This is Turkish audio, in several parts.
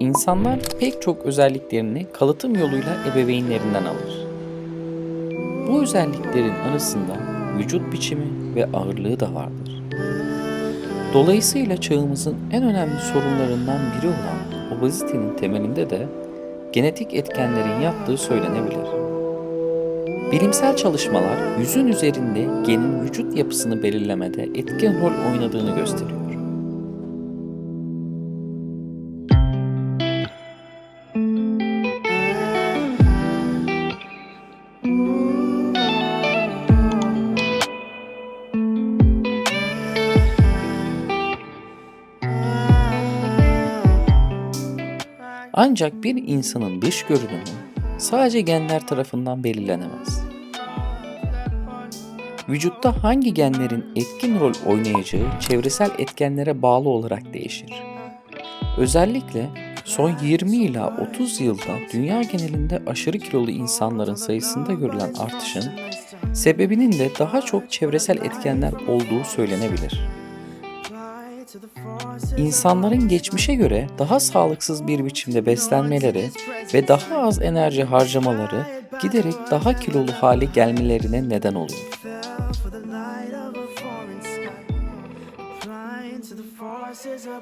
İnsanlar pek çok özelliklerini kalıtım yoluyla ebeveynlerinden alır. Bu özelliklerin arasında vücut biçimi ve ağırlığı da vardır. Dolayısıyla çağımızın en önemli sorunlarından biri olan obezitenin temelinde de genetik etkenlerin yattığı söylenebilir. Bilimsel çalışmalar yüzün üzerinde genin vücut yapısını belirlemede etkin rol oynadığını gösteriyor. Ancak bir insanın dış görünümü sadece genler tarafından belirlenemez. Vücutta hangi genlerin etkin rol oynayacağı çevresel etkenlere bağlı olarak değişir. Özellikle son 20 ila 30 yılda dünya genelinde aşırı kilolu insanların sayısında görülen artışın sebebinin de daha çok çevresel etkenler olduğu söylenebilir. İnsanların geçmişe göre daha sağlıksız bir biçimde beslenmeleri ve daha az enerji harcamaları giderek daha kilolu hale gelmelerine neden oluyor.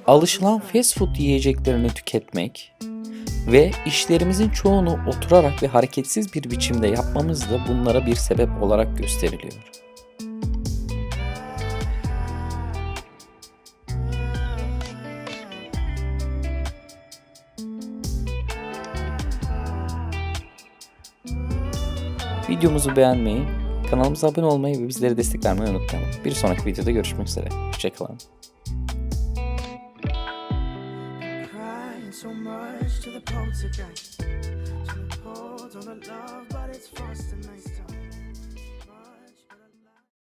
Alışılan fast food yiyeceklerini tüketmek ve işlerimizin çoğunu oturarak ve hareketsiz bir biçimde yapmamız da bunlara bir sebep olarak gösteriliyor. Videomuzu beğenmeyi, kanalımıza abone olmayı ve bizleri desteklemeyi unutmayalım. Bir sonraki videoda görüşmek üzere. Hoşçakalın. so much to the poltergeist. To the pole, to love, but it's frosty nights time.